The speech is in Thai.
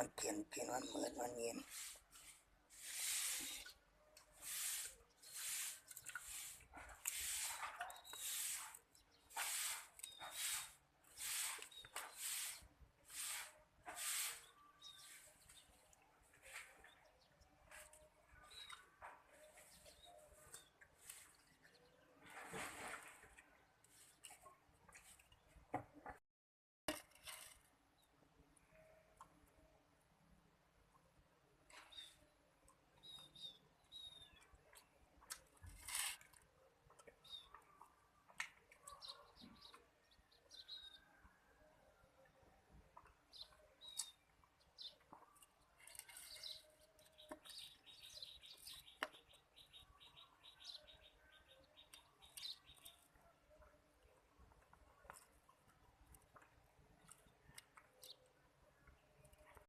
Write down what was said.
มันเปลี่ยนเปลี่ยนวันเหมือนวันเย็น